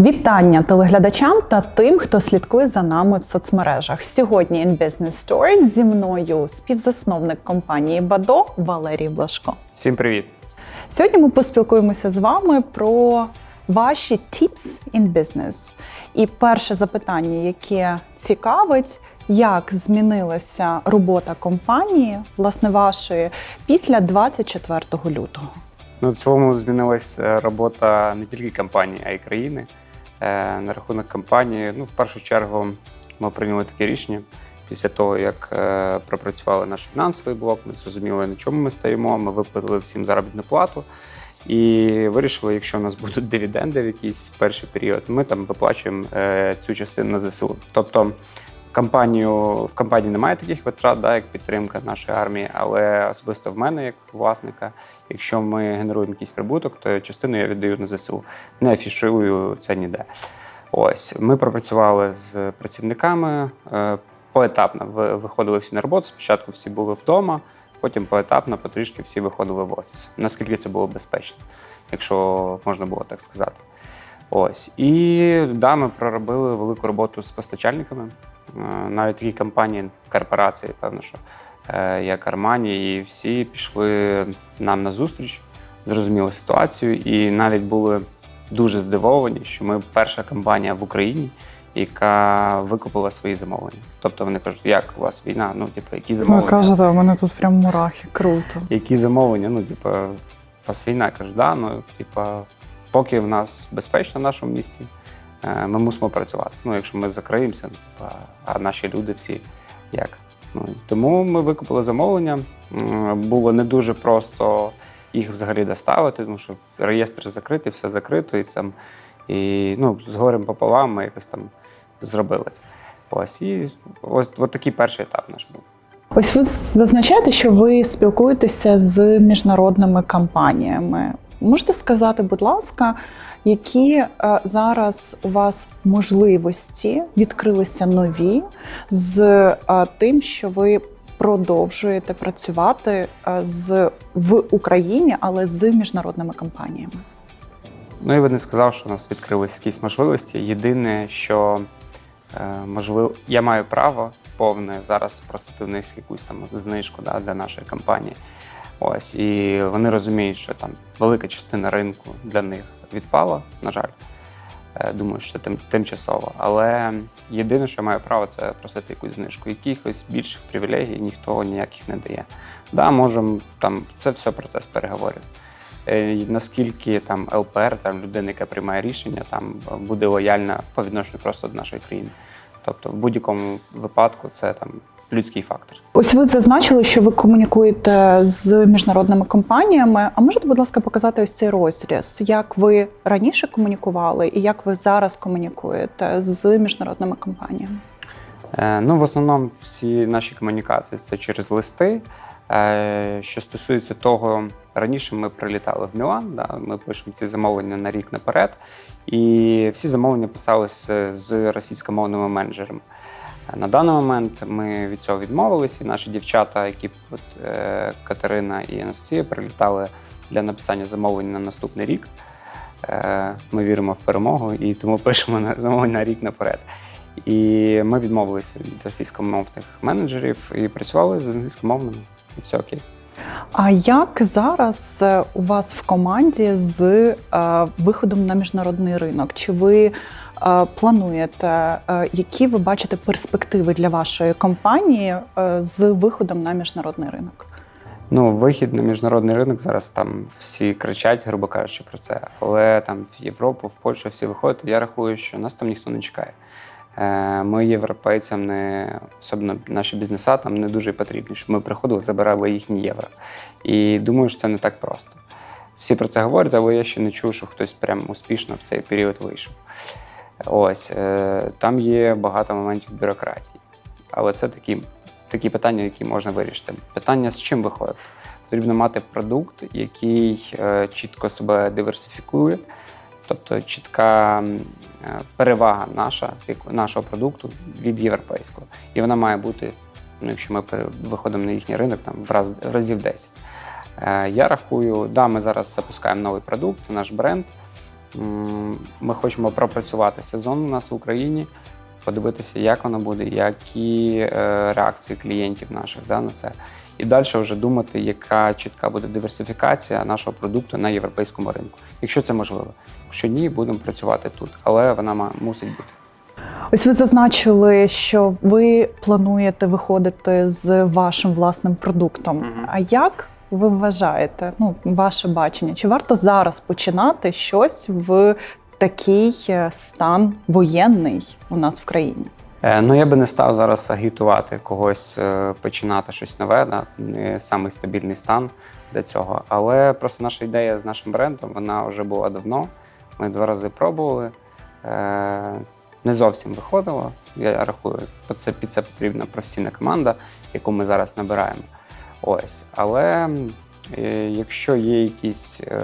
Вітання телеглядачам та тим, хто слідкує за нами в соцмережах. Сьогодні in Business Stories зі мною співзасновник компанії Бадо Валерій Блашко. Всім привіт! Сьогодні ми поспілкуємося з вами про ваші tips in business. І перше запитання, яке цікавить, як змінилася робота компанії, власне, вашої, після 24 лютого. Ну, в цілому змінилась е, робота не тільки компанії, а й країни. Е, На рахунок компанії, ну, в першу чергу, ми прийняли таке рішення після того, як е, пропрацювали наш фінансовий блок, ми зрозуміли, на чому ми стоїмо. Ми виплатили всім заробітну плату і вирішили, якщо у нас будуть дивіденди в якийсь перший період, ми там виплачуємо е, цю частину на ЗСУ. Тобто компанію в компанії немає таких витрат, да, як підтримка нашої армії, але особисто в мене, як власника, якщо ми генеруємо якийсь прибуток, то частину я віддаю на ЗСУ. Не афішую це ніде. Ось ми пропрацювали з працівниками е, поетапно. Виходили всі на роботу. Спочатку всі були вдома, потім поетапно, потрішки всі виходили в офіс. Наскільки це було безпечно, якщо можна було так сказати. Ось і да, ми проробили велику роботу з постачальниками. Е, Навіть такі компанії, корпорації, певно, що е, як Армані, і всі пішли нам на зустріч, зрозуміли ситуацію, і навіть були дуже здивовані, що ми перша компанія в Україні, яка викупила свої замовлення. Тобто вони кажуть, як у вас війна? Ну, типу, які замовлення? у мене тут прям мурахи, круто. Які замовлення? Ну, типу, у вас війна кажуть, да, ну, типу, поки в нас безпечно в нашому місті, ми мусимо працювати. Ну, якщо ми закриємося, а наші люди всі як? Ну, тому ми викупили замовлення. Було не дуже просто їх взагалі доставити, тому що реєстр закритий, все закрито, і там і ну, з горем пополам ми якось там зробили це. Ось і ось от такий перший етап наш був. Ось ви зазначаєте, що ви спілкуєтеся з міжнародними компаніями. Можете сказати, будь ласка, які е, зараз у вас можливості відкрилися нові з е, тим, що ви продовжуєте працювати е, з в Україні, але з міжнародними компаніями? Ну, я би не сказав, що у нас відкрились якісь можливості. Єдине, що можливо, я маю право повне зараз просити в них якусь там знижку да, для нашої компанії. Ось, і вони розуміють, що там велика частина ринку для них відпала, на жаль. Е, Думаю, що тим, тимчасово. Але єдине, що я маю право, це просити якусь знижку. Якихось більших привілегій ніхто ніяких не дає. Да, можемо там це все процес переговорів. Е, Наскільки там ЛПР, там людина, яка приймає рішення, там буде лояльна по відношенню просто до нашої країни. Тобто, в будь-якому випадку це там людський фактор. Ось ви зазначили, що ви комунікуєте з міжнародними компаніями. А можете, будь ласка, показати ось цей розріз, як ви раніше комунікували і як ви зараз комунікуєте з міжнародними компаніями? Е, Ну, в основному всі наші комунікації це через листи. Е, Що стосується того, раніше ми прилітали в Мілан, да, ми пишемо ці замовлення на рік наперед, і всі замовлення писалися з російськомовними менеджерами. На даний момент ми від цього відмовилися, і наші дівчата, які от, е, Катерина і Анастасія, прилітали для написання замовлень на наступний рік. Е, Ми віримо в перемогу і тому пишемо на замовлення на рік наперед. І ми відмовилися від російськомовних менеджерів і працювали з англійськомовними. І все окей. А як зараз е, у вас в команді з е, виходом на міжнародний ринок? Чи ви плануєте, е, які ви бачите перспективи для вашої компанії е, з виходом на міжнародний ринок? Ну, вихід на міжнародний ринок зараз там всі кричать, грубо кажучи, про це. Але там в Європу, в Польщу всі виходять. Я рахую, що нас там ніхто не чекає. Е, Ми європейцям не особливо наші бізнеса там не дуже потрібні, щоб ми приходили, забирали їхні євро. І думаю, що це не так просто. Всі про це говорять, але я ще не чув, що хтось прям успішно в цей період вийшов. Ось е, там є багато моментів бюрократії, але це такі, такі питання, які можна вирішити. Питання з чим виходить? Потрібно мати продукт, який е, чітко себе диверсифікує, тобто чітка е, перевага наша, нашого продукту від європейського. І вона має бути, ну, якщо ми виходимо на їхній ринок, там в раз в разів 10. Е, Я рахую, да, ми зараз запускаємо новий продукт, це наш бренд. Ми хочемо пропрацювати сезон у нас в Україні, подивитися, як воно буде, які е, реакції клієнтів наших да, на це. І далі вже думати, яка чітка буде диверсифікація нашого продукту на європейському ринку, якщо це можливо. Якщо ні, будемо працювати тут, але вона мусить бути. Ось ви зазначили, що ви плануєте виходити з вашим власним продуктом. Мгм. А як ви вважаєте, ну, ваше бачення, чи варто зараз починати щось в такий е, стан воєнний у нас в країні? Е, Ну, я би не став зараз агітувати когось е, починати щось нове, да? не самий стабільний стан для цього. Але просто наша ідея з нашим брендом вона вже була давно. Ми два рази пробували. Не зовсім виходило. Я рахую, це під це потрібна професійна команда, яку ми зараз набираємо. Ось. Але е, якщо є якісь е,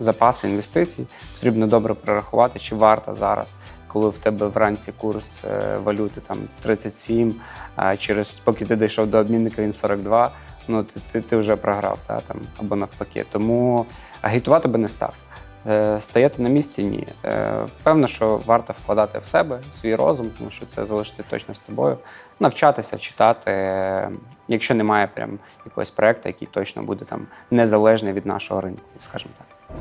запаси інвестицій, потрібно добре прорахувати, чи варто зараз коли в тебе вранці курс е, валюти там 37, а через поки ти дійшов до обмінника, він 42, ну ти, ти, ти вже програв, та, там, або навпаки. Тому агітувати би не став. Е, Стояти на місці ні. Е, Певно, що варто вкладати в себе свій розум, тому що це залишиться точно з тобою. Навчатися, читати, якщо немає прям якогось проекту, який точно буде там незалежний від нашого ринку, скажімо так.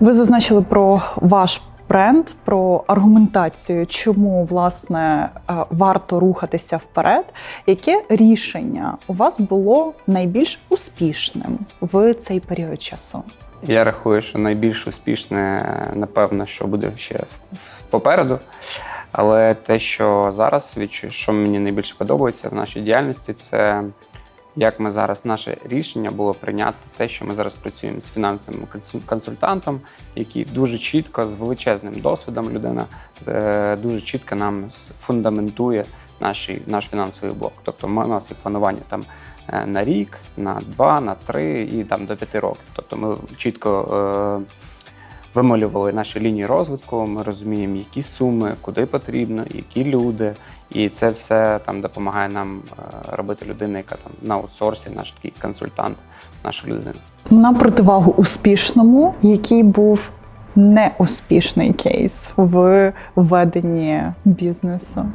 Ви зазначили про ваш бренд, про аргументацію, чому власне е, варто рухатися вперед. Яке рішення у вас було найбільш успішним в цей період часу? Я рахую, що найбільш успішне, напевно, що буде ще попереду. Але те, що зараз що мені найбільше подобається в нашій діяльності, це як ми зараз наше рішення було прийняти те, що ми зараз працюємо з фінансовим консуль- консультантом, який дуже чітко з величезним досвідом людина е, дуже чітко нам фундаментує наш, наш фінансовий блок. Тобто у нас є планування там на рік, на два, на три і там до п'яти років. Тобто ми чітко е, вималювали наші лінії розвитку. Ми розуміємо, які суми, куди потрібно, які люди. І це все там допомагає нам е, робити людина, яка там на аутсорсі, наш такий консультант, наша людина. На противагу успішному, який був неуспішний кейс в веденні бізнесу.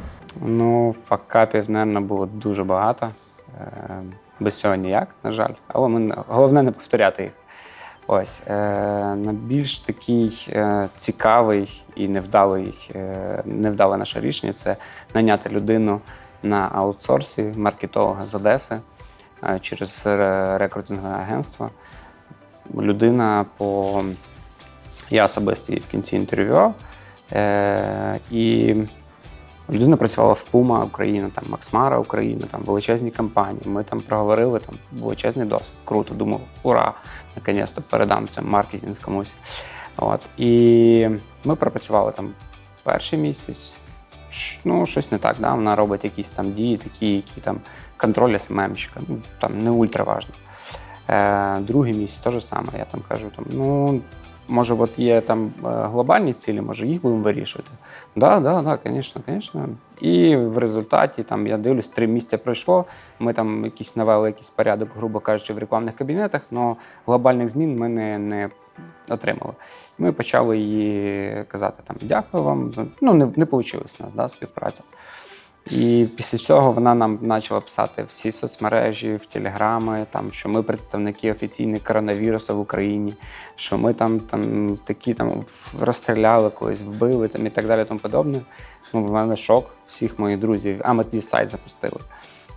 Ну, факапів, мабуть, було дуже багато. Без цього ніяк, на жаль. Але ми, головне не повторяти їх. Ось е, на більш такий е, цікавий і невдалий, е, невдале наше рішення це наняти людину на аутсорсі, маркетолога з Одеси е, через рекрутингове агентство. Людина по я особисто її в кінці інтерв'ю. Е, і людина працювала в Puma Україна, там Максмара Україна, там величезні компанії. Ми там проговорили там величезний досвід. Круто, думав, ура! Наконець-то передам це маркетинг комусь. От. І ми пропрацювали там перший місяць. Ну, щось не так, да? вона робить якісь там дії, такі, які там контроль СММщика, ну там не ультра важно. Е, другий місяць те ж саме. Я там кажу, там, ну, може, от є там е, глобальні цілі, може, їх будемо вирішувати. Да, да, да, звісно, звісно. І в результаті там я дивлюсь, три місяці пройшло. Ми там якийсь навели якийсь порядок, грубо кажучи, в рекламних кабінетах, але глобальних змін ми не, не отримали. Ми почали їй казати там дякую вам. Ну, не, не вийшло у нас да, співпраця. І після цього вона нам почала писати всі соцмережі, в телеграми, там, що ми представники офіційних коронавірусу в Україні, що ми там, там такі там розстріляли когось, вбили там, і так далі, тому подобне. Ну, в мене шок всіх моїх друзів. А ми тоді сайт запустили.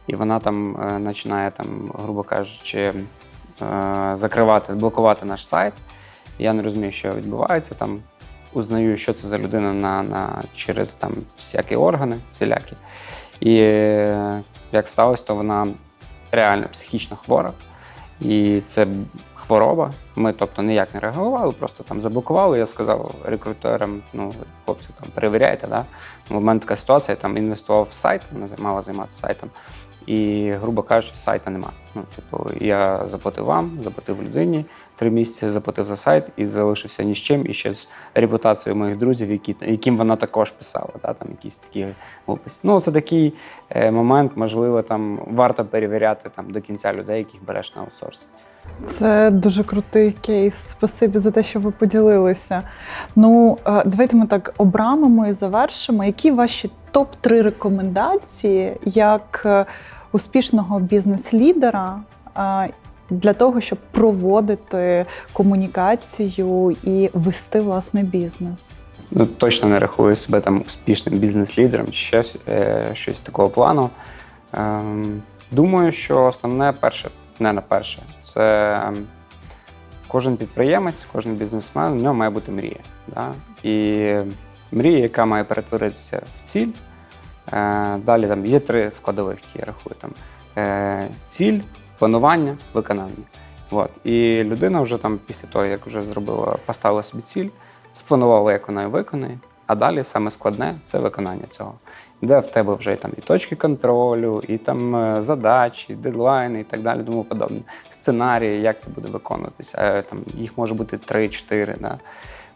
І вона там е, починає, там, грубо кажучи, е, закривати, блокувати наш сайт. Я не розумію, що відбувається там. Узнаю, що це за людина на, на, через там всякі органи, всілякі. І е, як сталося, то вона реально психічно хвора. І це хвороба. Ми, тобто, ніяк не реагували, просто там заблокували. Я сказав рекрутерам, ну, хлопці, там перевіряйте. Да? У мене така ситуація, я там інвестував в сайт, вона мала займатися сайтом. І, грубо кажучи, сайта нема. Ну, типу, я заплатив вам, заплатив людині три місяці, заплатив за сайт і залишився ні з чим, і ще з репутацією моїх друзів, які, яким вона також писала. Да, там якісь такі глупості. Ну, це такий е, момент, можливо, там варто перевіряти там до кінця людей, яких береш на аутсорсі. Це дуже крутий кейс. Спасибі за те, що ви поділилися. Ну, е, давайте ми так обрамимо і завершимо. Які ваші топ-3 рекомендації як е, успішного бізнес-лідера е, для того, щоб проводити комунікацію і вести власний бізнес? Ну, точно не рахую себе там успішним бізнес-лідером чи щось, щось такого плану. Ем, думаю, що основне перше, не на перше, це ем, кожен підприємець, кожен бізнесмен, у нього має бути мрія. Да? І мрія, яка має перетворитися в ціль. Е, далі там є три складових, які я рахую. Там, е, ціль, планування, виконання. От. І людина вже там після того, як вже зробила, поставила собі ціль, спланувала, як вона її виконає, а далі саме складне це виконання цього. Де в тебе вже там і точки контролю, і там е, задачі, дедлайни і так далі, тому подобне. Сценарії, як це буде виконуватися. Е, Там їх може бути 3-4. Да?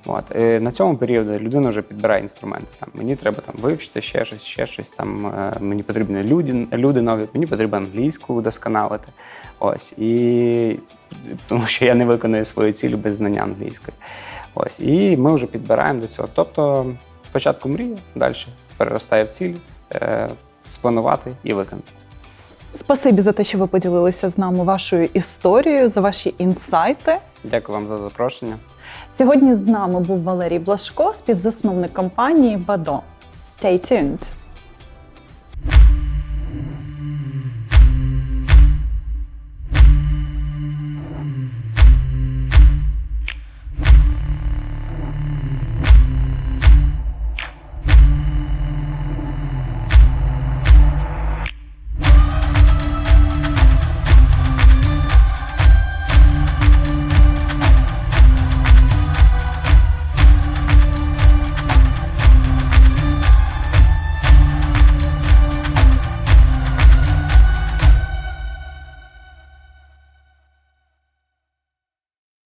От. Е, На цьому періоді людина вже підбирає інструменти. Там, мені треба там, вивчити ще щось, ще щось. Там, мені потрібні люди, люди нові, мені потрібно англійську удосконалити. Ось. І тому що я не виконую свою ціль без знання англійської. Ось. І ми вже підбираємо до цього. Тобто, спочатку мрія, далі переростає в ціль, е, спланувати і виконати це. Спасибі за те, що ви поділилися з нами вашою історією, за ваші інсайти. Дякую вам за запрошення. Сьогодні з нами був Валерій Блашко, співзасновник компанії Бадо. Stay tuned!